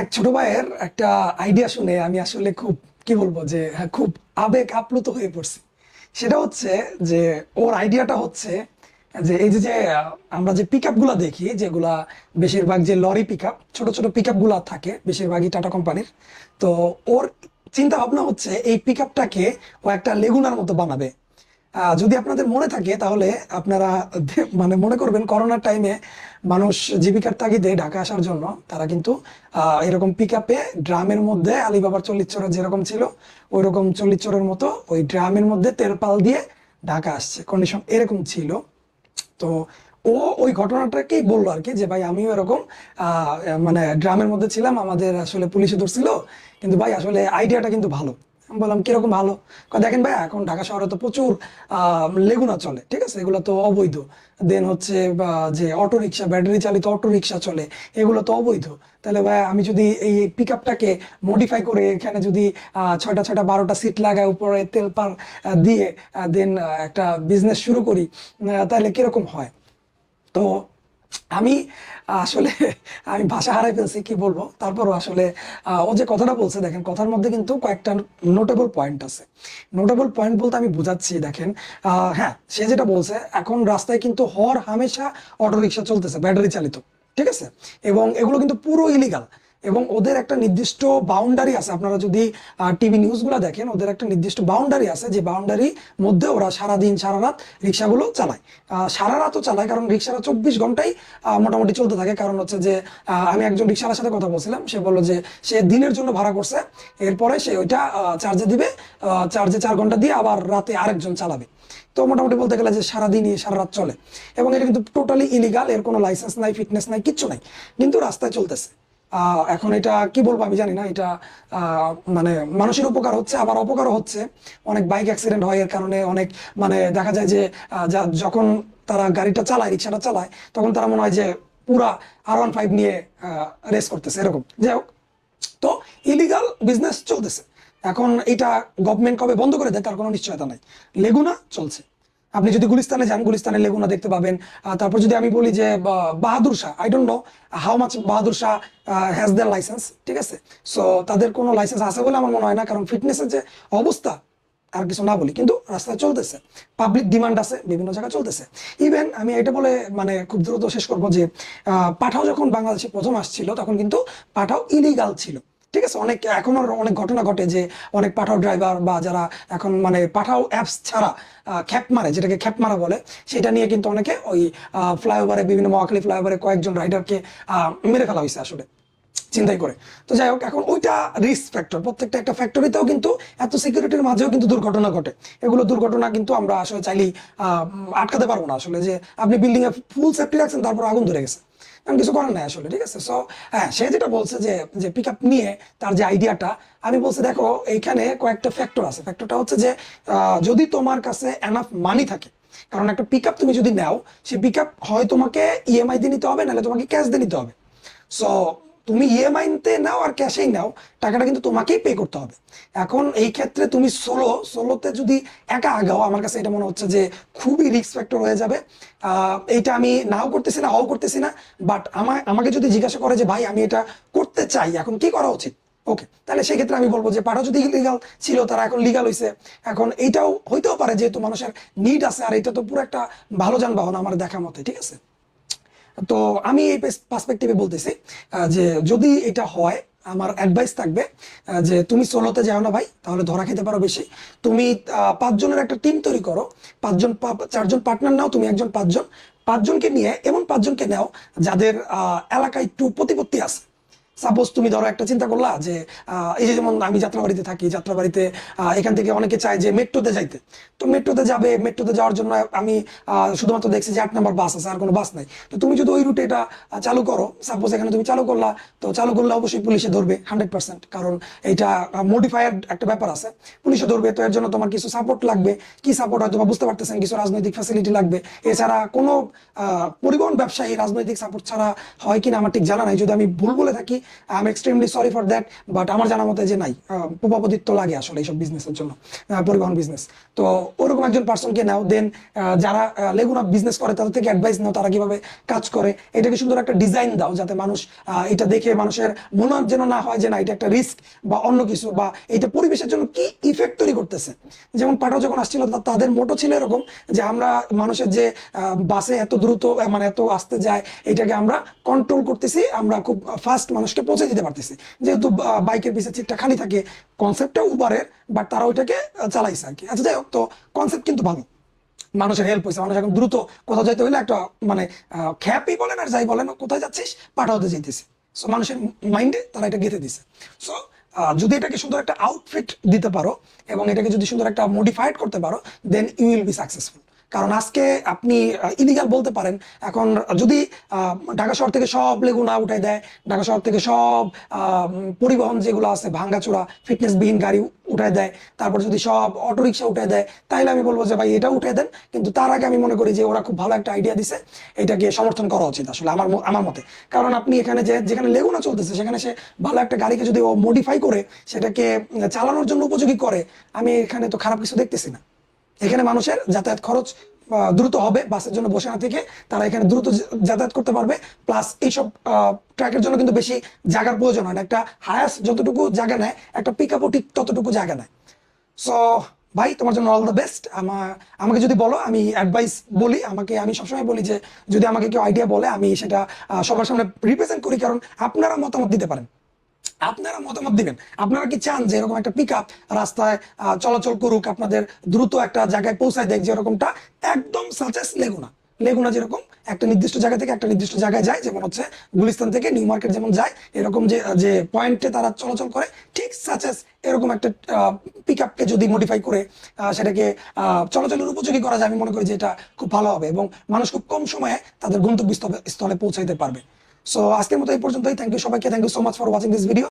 এক ছোট ভাইয়ের একটা আইডিয়া শুনে আমি আসলে খুব কি বলব যে হ্যাঁ, খুব আবেগ আপ্লুত হয়ে পড়ছি। সেটা হচ্ছে যে ওর আইডিয়াটা হচ্ছে যে এই যে আমরা যে পিকগুলা দেখি যেগুলা বেশিরভাগ যে লরি পিক আপ ছোট ছোট পিকগুলা থাকে বেশিরভাগই টাটা কোম্পানির তো ওর চিন্তা ভাবনা হচ্ছে এই পিক আপটাকে ও একটা লেগুনার মতো বানাবে। যদি আপনাদের মনে থাকে, তাহলে আপনারা মানে মনে করবেন করোনার টাইমে মানুষ জীবিকার তাগিদে ঢাকা আসার জন্য তারা কিন্তু এরকম পিক আপে ড্রামের মধ্যে আলিবাবার চল্লিশ চোরের যেরকম ছিল ওই রকম চল্লিশ চোরের মতো ওই ড্রামের মধ্যে তেরপাল দিয়ে ঢাকা আসছে। কন্ডিশন এরকম ছিল। তো ও ওই ঘটনাটাকেই বলল আর কি যে, ভাই, আমিও এরকম মানে ড্রামের মধ্যে ছিলাম, আমাদের আসলে পুলিশে ধরছিল, কিন্তু ভাই, আসলে আইডিয়াটা কিন্তু ভালো। বললাম, কীরকম ভালো? দেখেন ভাই এখন ঢাকা শহরে তো প্রচুর লেগুনা চলে, ঠিক আছে? এগুলো তো অবৈধ। দেন হচ্ছে যে অটো রিক্সা ব্যাটারি চালিত অটো রিক্সা চলে, এগুলো তো অবৈধ। তাহলে ভাই আমি যদি এই পিক আপটাকে মডিফাই করে এখানে যদি ছয়টা ছয়টা, বারোটা সিট লাগায় উপরে তেল পার দিয়ে দেন একটা বিজনেস শুরু করি তাহলে কীরকম হয়? তো আমি, আসলে, আমি ভাষা হারাই ফেলছি, কি বলব? তারপরও আসলে ও যে কথাটা বলছে, দেখেন, কথার মধ্যে কিন্তু কয়েকটা নোটেবল পয়েন্ট আছে। নোটেবল পয়েন্ট বলতে আমি বুঝাচ্ছি, দেখেন হ্যাঁ সে যেটা বলছে, এখন রাস্তায় কিন্তু হর হামেশা অটোরিক্সা চলতেছে ব্যাটারি চালিত, ঠিক আছে? এবং এগুলো কিন্তু পুরো ইলিগাল এবং ওদের একটা নির্দিষ্ট বাউন্ডারি আছে। আপনারা যদি টিভি নিউজগুলো দেখেন, ওদের একটা নির্দিষ্ট বাউন্ডারি আছে যে বাউন্ডারি মধ্যে ওরা সারাদিন সারা রাত রিক্সাগুলো চালায়। সারা রাতও চালায়, কারণ রিক্সাটা চব্বিশ ঘন্টাই মোটামুটি চলতে থাকে। কারণ হচ্ছে যে আমি একজন রিক্সাওয়ালার সাথে কথা বলছিলাম, সে বলল যে সে দিনের জন্য ভাড়া করছে, এরপরে সে ওইটা চার্জে দিবে চার্জে চার ঘণ্টা দিয়ে আবার রাতে আরেকজন চালাবে। তো মোটামুটি বলতে গেলে যে সারাদিনই সারা রাত চলে। এবং এটা কিন্তু টোটালি ইলিগাল এর কোনো লাইসেন্স নাই ফিটনেস নাই, কিচ্ছু নাই। কিন্তু রাস্তায় চলতেছে। এখন এটা কি বলব আমি জানি না, এটা মানে মানুষের উপকার হচ্ছে, আবার অপকারও হচ্ছে। অনেক বাইক অ্যাক্সিডেন্ট হয় এর কারণে, অনেক মানে দেখা যায় যে যখন তারা গাড়িটা চালায়, রিক্সাটা চালায়, তখন তারা মনে হয় যে পুরা আর ওয়ান ফাইভ নিয়ে রেস করতেছে, এরকম। যাই হোক, তো ইলিগাল বিজনেস চলতেছে। এখন এটা গভর্নমেন্ট কবে বন্ধ করে দেয়, তার কোনো নিশ্চয়তা নাই। লেগুনা চলছে। আপনি যদি গুলিস্তানে যান, গুলিস্তানে লেগুনা দেখতে পাবেন। তারপর যদি আমি বলি যে Bahadur Shah I don't know how much Bahadur Shah has their licence ঠিক আছে? সো তাদের কোনো লাইসেন্স আছে বলে আমার মনে হয় না, কারণ ফিটনেসের যে অবস্থা, আর কিছু না বলি। কিন্তু রাস্তায় চলতেছে। পাবলিক ডিমান্ড আছে, বিভিন্ন জায়গায় চলতেছে। ইভেন আমি এটা বলে মানে খুব দ্রুত শেষ করব যে পাঠাও যখন বাংলাদেশে প্রথম আসছিল, তখন কিন্তু পাঠাও ইলিগাল ছিল। ঠিক আছে, অনেক এখন অনেক ঘটনা ঘটে যে অনেক পাঠাও ড্রাইভার বা যারা এখন মানে পাঠাও অ্যাপস ছাড়া খ্যাপ মারে, যেটাকে খ্যাপ মারা বলে, সেটা নিয়ে কিন্তু অনেকে ওই ফ্লাইওভারে বিভিন্ন মহাখালী ফ্লাইওভারে কয়েকজন রাইডারকে মেরে ফেলা হয়েছে আসলে, চিন্তাই করে। তো যাই হোক, এখন ওইটা রিস্ক ফ্যাক্টর প্রত্যেকটা একটা ফ্যাক্টরিতেও কিন্তু এত সিকিউরিটির মাঝেও কিন্তু দুর্ঘটনা ঘটে। এগুলো দুর্ঘটনা কিন্তু আমরা আসলে চাইলেই আটকাতে পারব না আসলে যে আপনি বিল্ডিং এ ফুল সেফটি রাখছেন, তারপর আগুন ধরে গেছে। কারণ কিছু করার নাই আসলে, ঠিক আছে? সো হ্যাঁ সে যেটা বলছে যে যে পিক আপ নিয়ে তার যে আইডিয়াটা আমি বলছি, দেখো, এইখানে কয়েকটা ফ্যাক্টর আছে। ফ্যাক্টরটা হচ্ছে যে যদি তোমার কাছে এনাফ মানি থাকে, কারণ একটা পিক আপ তুমি যদি নাও, সে পিক আপ হয় তোমাকে ইএমআই দিয়ে নিতে হবে, নাহলে তোমাকে ক্যাশ দিয়ে নিতে হবে। সো তুমি ইএমআই তে নাও আর ক্যাশেই নাও, টাকাটা কিন্তু তোমাকেই পে করতে হবে। এখন এই ক্ষেত্রে তুমি সোলো সোলোতে যদি একা আগাও, আমার কাছে এটা মনে হচ্ছে যে খুবই রিস্ক ফ্যাক্টর হয়ে যাবে। এইটা আমি নাও করতেছি না, হও করতেছি না বাট আমায় আমাকে যদি জিজ্ঞাসা করে যে, ভাই, আমি এটা করতে চাই, এখন কি করা উচিত? ওকে তাহলে সেই ক্ষেত্রে আমি বলব যে পাঠা যদি ইলিগাল ছিল, তারা এখন লিগাল হয়েছে এখন এইটাও হইতেও পারে যেহেতু মানুষের নিড আছে, আর এটা তো পুরো একটা ভালো যানবাহন আমার দেখা মতে, ঠিক আছে? তো আমি এই পার্সপেক্টিভে বলতেছি যে যদি এটা হয়, আমার অ্যাডভাইস থাকবে যে তুমি সোলোতে যাও না ভাই, তাহলে ধরা খেতে পারো বেশি। তুমি পাঁচজনের একটা টিম তৈরি করো, পাঁচজন চারজন পার্টনার নাও, তুমি একজন পাঁচজন। পাঁচজনকে নিয়ে, এমন পাঁচজনকে নাও যাদের এলাকায় একটু প্রতিপত্তি আছে। সাপোজ তুমি ধরো একটা চিন্তা করলা যে এই যে যেমন আমি যাত্রাবাড়িতে থাকি যাত্রাবাড়িতে আহ, এখান থেকে অনেকে চায় যে মেট্রোতে যাইতে। তো মেট্রোতে যাবে মেট্রোতে যাওয়ার জন্য আমি শুধুমাত্র দেখছি যে আট নাম্বার বাস আছে আর কোনো বাস নাই। তো তুমি যদি ওই রুটে এটা চালু করো সাপোজ এখানে তুমি চালু করলা তো চালু করলে অবশ্যই পুলিশে ধরবে হান্ড্রেড পার্সেন্ট কারণ এটা মডিফায়ার একটা ব্যাপার আছে। পুলিশে ধরবে তো এর জন্য তোমার কিছু সাপোর্ট লাগবে। কি সাপোর্ট হয়তো বা বুঝতে পারতেছেন কিছু রাজনৈতিক ফ্যাসিলিটি লাগবে। এছাড়া কোনো পরিবহন ব্যবসায়ী রাজনৈতিক সাপোর্ট ছাড়া হয় কিনা আমার ঠিক জানা নাই। যদি আমি ভুল বলে থাকি I am extremely sorry for that but আমার জানা মতে যে নাই প্রভাবদিত্ব লাগে আসলে এইসব বিজনেসের জন্য পরিবহন বিজনেস তো ওরকম একজন পার্সনকে নাও দেন যারা লেগুনা বিজনেস করে, তাদের থেকে অ্যাডভাইস নাও তারা কীভাবে কাজ করে। এটাকে সুন্দর একটা ডিজাইন দাও যাতে মানুষ এটা দেখে মানুষের মনে যেন না হয় যে না, এটা একটা রিস্ক বা অন্য কিছু বা এটা পরিবেশের জন্য কি ইফেক্ট তৈরি করতেছে। যেমন পাঠাও যখন আসছিল তাদের মোটো ছিল এরকম যে আমরা মানুষের যে বাসে এত দ্রুত মানে এত আসতে যায়, এটাকে আমরা কন্ট্রোল করতেছি, আমরা খুব ফাস্ট মানুষকে পৌঁছে দিতে পারতেছি। যেহেতু বাইকের পিছের সিটটা খালি থাকে কনসেপ্টটা উবারের বাট তারা ওইটাকে চালাইছে আর কি আচ্ছা যাই হোক, তো কনসেপ্ট কিন্তু ভালো। মানুষের হেল্প হয়েছে, মানুষ এখন দ্রুত কোথাও যাইতে হলে একটা মানে খ্যাপই বলেন আর যাই বলেন, কোথায় যাচ্ছিস পাঠাতে যাইতেছে। সো মানুষের মাইন্ডে তারা এটা গেঁথে দিছে। সো যদি এটাকে সুন্দর একটা আউটফিট দিতে পারো, এবং এটাকে যদি সুন্দর একটা মডিফাইড করতে পারো then you will be successful কারণ আজকে আপনি ইলিগাল বলতে পারেন। এখন যদি ঢাকা শহর থেকে সব লেগুনা উঠাই দেয়, ঢাকা শহর থেকে সব পরিবহন যেগুলো আছে, ভাঙ্গাচোরা, ফিটনেসবিহীন গাড়ি উঠাই দেয়, তারপর যদি সব অটোরিকশা উঠাই দেয়, তাইলে আমি বলব যে ভাই, এটা উঠাই দেন। কিন্তু তার আগে আমি মনে করি যে ওরা খুব ভালো একটা আইডিয়া দিছে, এটাকে সমর্থন করা উচিত আসলে আমার আমার মতে। কারণ আপনি এখানে যে, যেখানে লেগুনা চলতেছে, সেখানে সে ভালো একটা গাড়িকে যদি ও মডিফাই করে, সেটাকে চালানোর জন্য উপযোগী করে, আমি এখানে তো খারাপ কিছু দেখতেছি না। এখানে মানুষের যাতায়াত খরচ দ্রুত হবে বাসের জন্য বসে না থেকে। তারা এখানে দ্রুত যাতায়াত করতে পারবে। প্লাস এইসব ট্র্যাকের জন্য কিন্তু বেশি জায়গার প্রয়োজন হয় না। একটা হায়াস যতটুকু জায়গা নেয়, একটা পিক আপও ঠিক ততটুকু জায়গা নেয়। সো ভাই, তোমার জন্য অল দ্য বেস্ট আমার আমাকে যদি বলো, আমি অ্যাডভাইস বলি, আমাকে, আমি সবসময় বলি যে, যদি আমাকে কেউ আইডিয়া বলে, আমি সেটা সবার সামনে রিপ্রেজেন্ট করি, কারণ আপনারা মতামত দিতে পারেন। আপনারা মতামত দিবেন। আপনারা কি চান যে এরকম একটা পিক রাস্তায় চলাচল করুক, আপনাদের দ্রুত একটা জায়গায় পৌঁছায় দেখ যেরকমটা একদম সাচেস লেগুনা লেগুনা যেরকম একটা নির্দিষ্ট জায়গা থেকে একটা নির্দিষ্ট জায়গায় যায়, যেমন হচ্ছে গুলিস্তান থেকে নিউ মার্কেট যেমন যায়, এরকম যে যে পয়েন্টে তারা চলাচল করে, ঠিক সাচেস এরকম একটা পিক আপকে যদি মডিফাই করে সেটাকে চলাচলের উপযোগী করা যায়, আমি মনে করি যে এটা খুব ভালো হবে এবং মানুষ খুব কম সময়ে তাদের গন্তব্য স্থলে পৌঁছাইতে পারবে। সো আজকের মতো এই পর্যন্তই। থ্যাংক ইউ সবাইকে। Thank you so much for watching this video